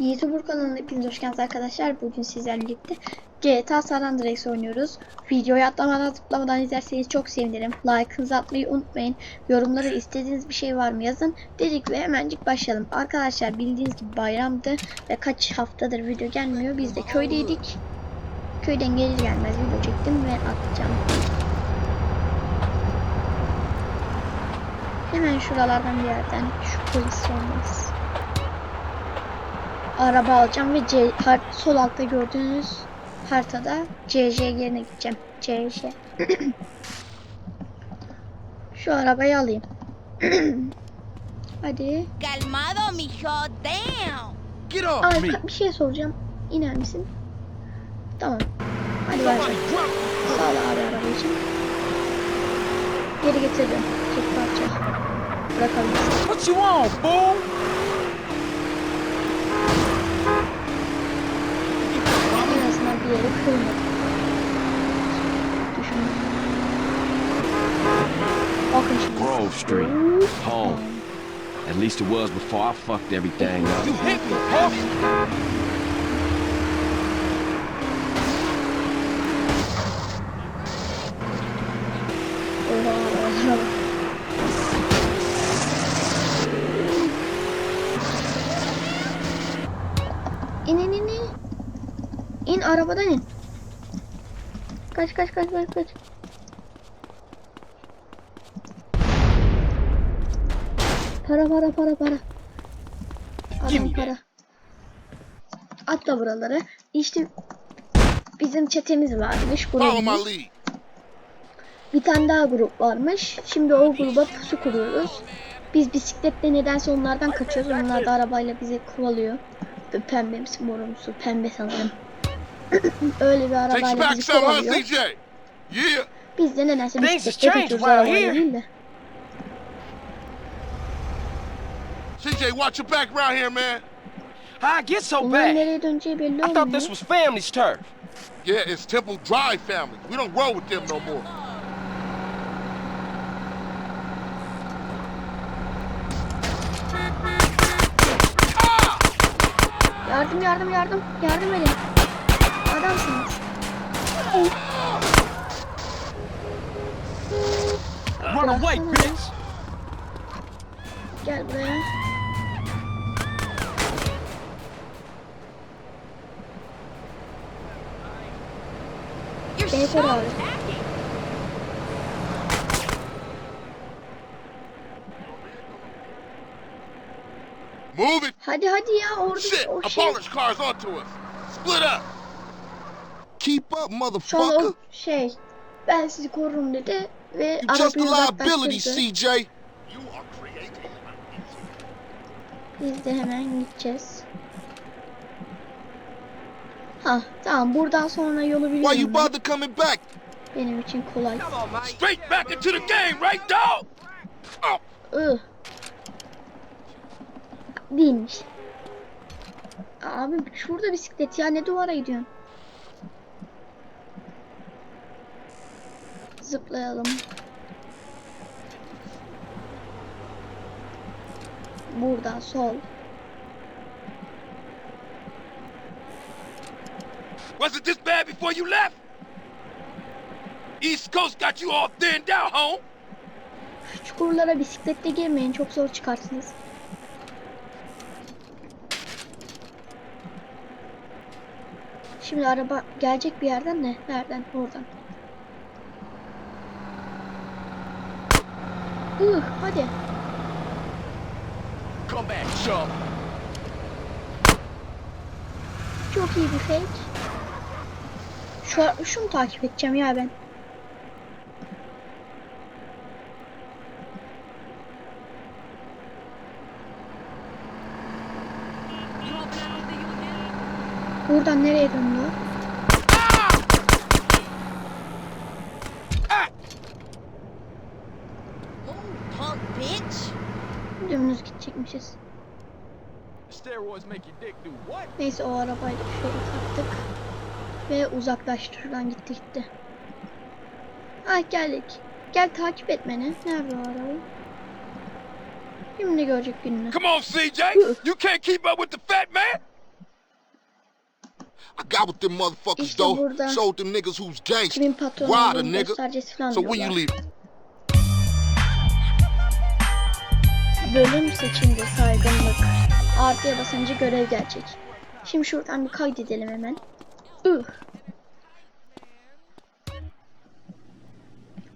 YouTuber kanalına hepiniz hoş geldiniz arkadaşlar. Bugün sizlerle birlikte GTA San Andreas oynuyoruz. Videoyu atlamadan tıklamadan izlerseniz çok sevinirim. Like'ınızı atmayı unutmayın. Yorumlara istediğiniz bir şey var mı yazın. Dedik ve hemencik başlayalım. Arkadaşlar bildiğiniz gibi bayramdı ve kaç haftadır video gelmiyor. Biz de köydeydik. Köyden gelir gelmez video çektim ve atacağım. Hemen şuralardan bir yerden şu polis olmaz araba alacağım ve C, har- sol altta gördüğünüz haritada CJ yerine gideceğim. CJ. Şu arabayı alayım. Hadi. Calmado, mijo, damn. Get off Ay me! bir şey soracağım. İner misin? Tamam. Hadi başla. drop Sağ ol abi araba için. Geri getirdim. Tek parça. Bırakabilirsin. What you on, fool? En Bakın şimdi. Grove Street, home. At least it was before I fucked everything up. You hit me, oha. İn in in in. İn arabadan in. Kaç kaç kaç kaç kaç. Para para para para. Adam para. Atla buraları. İşte bizim çetemiz varmış. Grubumuz. Bir tane daha grup varmış. Şimdi o gruba pusu kuruyoruz. Biz bisikletle nedense onlardan kaçıyoruz. Onlar da arabayla bizi kovalıyor. Pembemsi morumsu. Pembe sanırım. Öyle bir arabayla back bizi huh, kovalıyor. CJ? Yeah! Biz de nedense kaçıyoruz around arabayla here. değil de. CJ, watch your back around here, man. How I get so bad? I thought this was family's turf. Yeah, it's Temple Drive family. We don't roll with them no more. Yardım yardım yardım. Yardım edin. Adamsınız. Run away, bitch! Gel buraya. You're Beni koru so abi. Move it! Hadi hadi ya orada Shit! o oh, A şey. polish car's onto us. Split up! Keep up, motherfucker! o şey ben sizi korurum dedi ve You just a arabayı liability, uzaklaştırdı. CJ. Biz de hemen gideceğiz. Ha tamam buradan sonra yolu Why you biliyorum bother coming back? Benim için kolay. Straight back into the game, right, dog? Oh. Ih. Değilmiş. Abi şurada bisiklet ya ne duvara gidiyorsun? Zıplayalım. Buradan sol. Wasn't this bad before you left? East Coast got you all thinned out, home. Çukurlara bisikletle girmeyin çok zor çıkarsınız. Şimdi araba gelecek bir yerden ne? Nereden? Oradan. Ih, hadi. Come back, chump. Çok iyi bir fake. Şu, şunu takip edeceğim ya ben. Buradan nereye dönüyor? Gidecekmişiz. Neyse o arabayla şöyle taktık. Ve uzaklaştı. Şuradan gitti gitti. Ah geldik. Gel takip et beni. Nerede o araba? Şimdi görecek gününü. Come on, CJ. You can't keep up with the fat man. I got with them motherfuckers İşte though. Showed them niggas who's gangster. kimin patronu Rider, olduğunu nigga. So when you leave, Bölüm seçimde saygınlık. Artıya basınca görev gelecek. Şimdi şuradan bir kaydedelim hemen. Ih.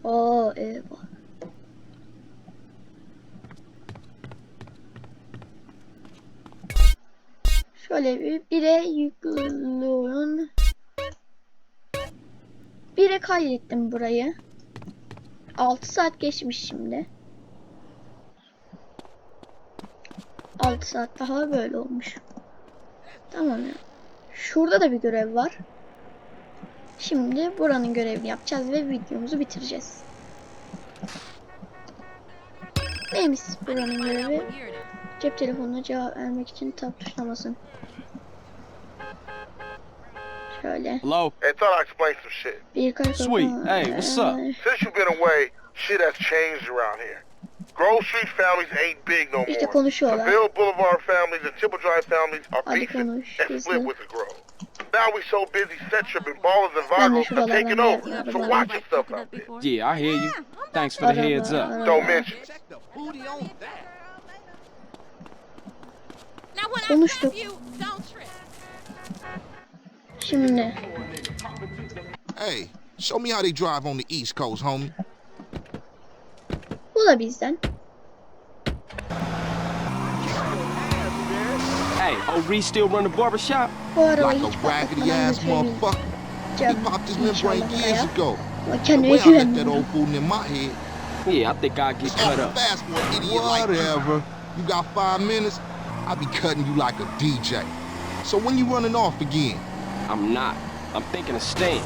Oo eyvah. Şöyle bir bire yüklüyorum. Bire kaydettim burayı. 6 saat geçmiş şimdi. 6 saat daha böyle olmuş. Tamam ya. Şurada da bir görev var. Şimdi buranın görevini yapacağız ve videomuzu bitireceğiz. Neymiş buranın görevi? Cep telefonuna cevap vermek için tab tuşuna basın. Şöyle. Hello? Hey, thought I'd explain some shit. Birkaç Sweet. Hey, what's up? Since you've been away, shit has changed around here. Grove Street families ain't big no İşte more. konuşuyorlar. Seville Boulevard families and Tipple Drive families are Hadi beefing konuş, and split with the Grove. Now we so busy, Centrip and Ballers and Ben de Vagos are taking over. yerden So watch your stuff out there. Yeah, I hear you. Thanks for the heads up. Don't araba. mention. check the booty on that. Now when I Konuştuk. you, don't trip. Şimdi Hey, show me how they drive on the East Coast, homie. Bu da bizden. Hey, oh, Reese still run the barber shop? Bu arabayı Like hiç a raggedy patlatmadan ass motherfucker. He götüremeyeceğim popped his membrane inşallah years buraya. ago. Ama The kendime way I let that güvenmiyorum. old fool in my head. Yeah, I think I'll get It's cut awful up. fast for an idiot like you. Whatever. You got five minutes, I'll be cutting you like a DJ. So when you running off again? I'm not. I'm thinking of staying.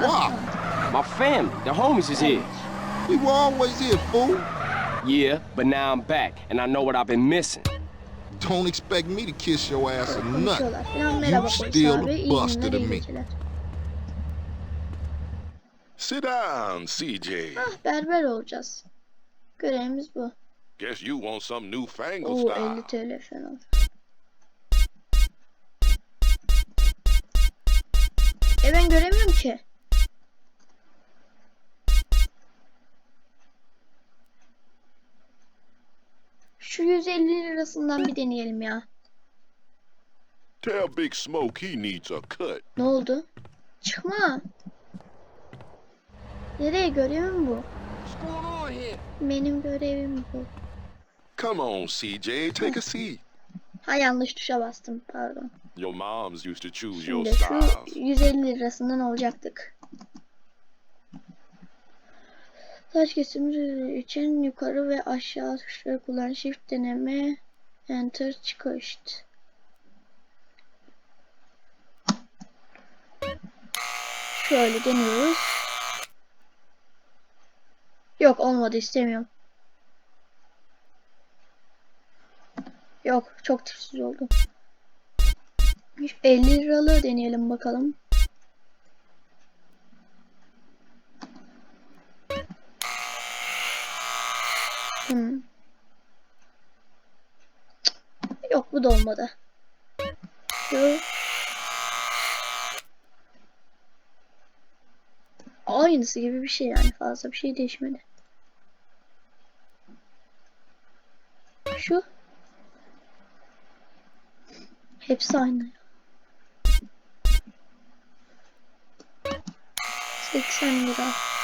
Why? Uh-huh. My family, the homies is here. We were always here, fool. Yeah, but now I'm back, and I know what I've been missing. Don't expect me to kiss your ass or nothing. Konuşuyorlar falan. Merhaba polis still abi. a buster to me. Sit down, CJ. Ah berber olacağız. Görevimiz bu. Guess you want some newfangled Oo style. 50 TL falan. E ben göremiyorum ki. 150 lirasından bir deneyelim ya. Tell Big Smoke he needs a cut. Ne oldu? Çıkma. Nereye görevim bu? Benim görevim bu. Come on, CJ, take a seat. Ha yanlış tuşa bastım pardon. Your moms used to choose your Şimdi şu styles. 150 lirasından alacaktık. Saç kesimi için yukarı ve aşağı tuşları kullan. Shift deneme. Enter çıkış. Şöyle deniyoruz. Yok olmadı istemiyorum. Yok çok tipsiz oldu. 50 liralığı deneyelim bakalım. Yok bu da olmadı. Şu. Aynısı gibi bir şey yani fazla bir şey değişmedi. Şu. Hepsi aynı. 80 lira.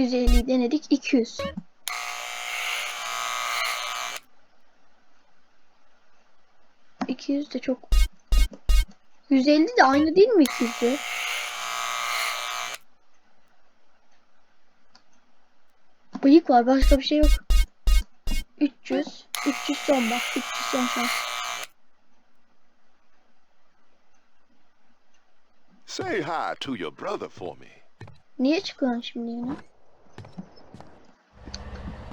Yüz elli denedik 200. İki yüz de çok. 150 de aynı değil mi 200'ü? Bıyık var başka bir şey yok. 300. 300 son bak. 300 son şans. Say hi to your brother for me. Niye çıkıyorsun şimdi yine?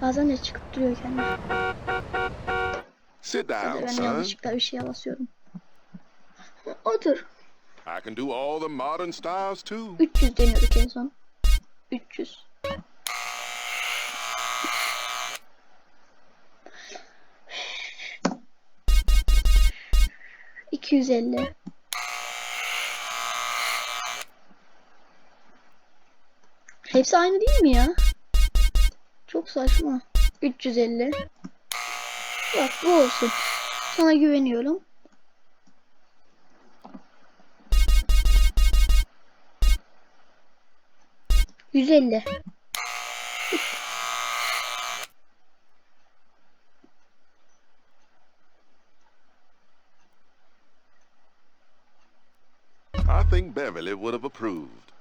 Bazen de çıkıp duruyor kendine. Sit down, ben son. yanlışlıkla bir şeye basıyorum. Otur. I can do all the modern styles too. 300 deniyoruz en son. 300. İki yüz elli. Hepsi aynı değil mi ya? Çok saçma. 350. Bak bu olsun. Sana güveniyorum. Yüz elli. I think Beverly would have approved.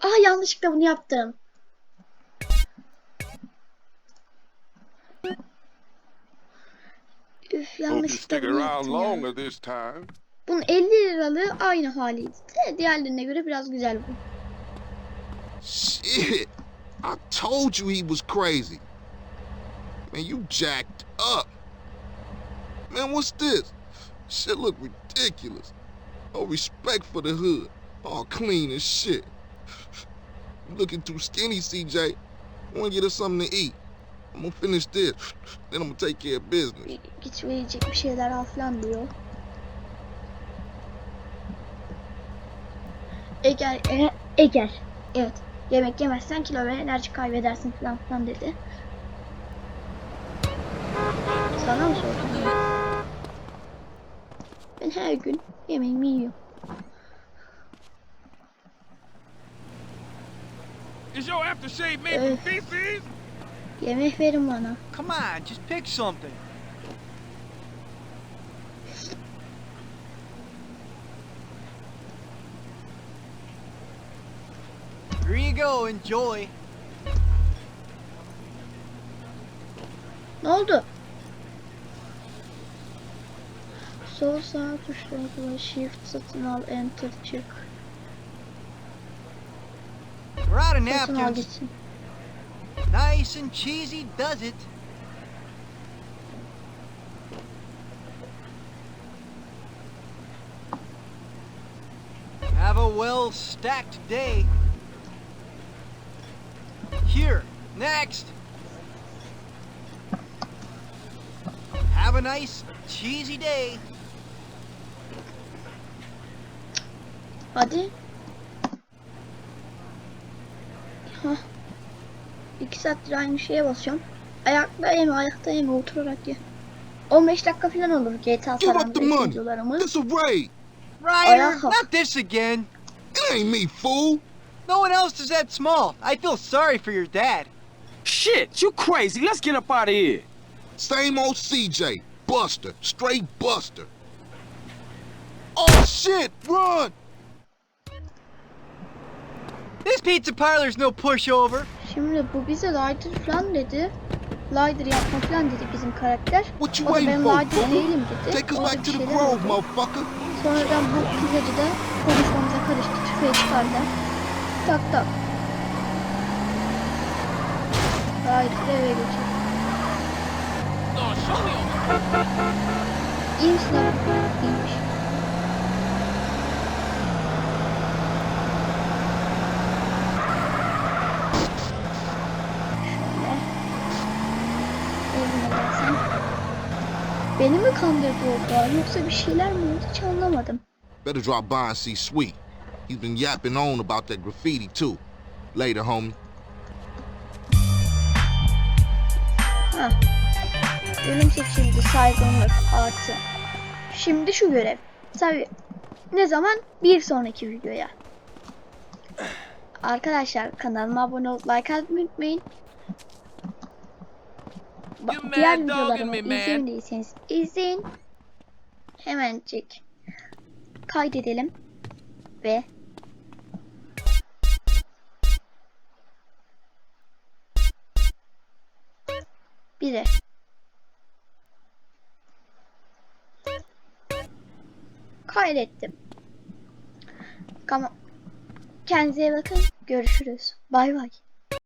Aa yanlışlıkla bunu yaptım. Yanlışlıkla bunu yaptım. Bunun 50 liralığı aynı haliydi. De diğerlerine göre biraz güzel bu. Shit. I told you he was crazy. Man, you jacked up. Man, what's this? Shit look ridiculous. No respect for the hood. All clean as shit. Looking too skinny, CJ. Wanna get us something to eat. I'm gonna finish this. Then I'm gonna take care of business. Bir bir şeyler al falan diyor. Eğer, e- eğer, evet yemek yemezsen kilo ve enerji kaybedersin falan filan dedi. Sana mı sordum ya? Ben her gün yemeğimi yiyorum. Is your aftershave made from feces? Yemek verin bana. Come on, just pick something. Here you go, enjoy. Ne oldu? Sol sağ tuşlarıyla shift satın al enter çık. We're out of Satın al napkins. gitsin. Nice and cheesy does it. Have a well stacked day. Here, next. Have a nice cheesy day. Buddy? Huh? 2 saattir aynı şeye basıyorum. Ayaktayım, ayaktayım oturarak ya. 15 dakika falan olur GTA San Andreas videolarımız. This away. Ryder, not this again. It ain't me, fool. No one else is that small. I feel sorry for your dad. Shit, you crazy. Let's get up out of here. Same old CJ. Buster. Straight Buster. Oh, shit! Run! This pizza parlor's no pushover. Şimdi bu bize Lider falan dedi. Lider yapma falan dedi bizim karakter. O da ben fool? değilim dedi. Orada bir şeyler oldu. Sonradan bu pizzacı da konuşmamıza karıştı. Tüfeği çıkardı. Tak tak. Lider'ı eve on İyi misin abi? İyiymiş. Beni mi kandırdı orada yoksa bir şeyler mi oldu hiç anlamadım. Better drop by and see Sweet. He's been yapping on about that graffiti, too. Later, homie. Ha. Bölüm seçildi saygınlık artı. Şimdi şu görev. Tabi ne zaman? Bir sonraki videoya. Arkadaşlar kanalıma abone olup like atmayı unutmayın. Ba- diğer videolarımı izlemediyseniz izleyin. Hemencik kaydedelim ve bir kaydettim. Ama kendinize bakın. Görüşürüz. Bay bay.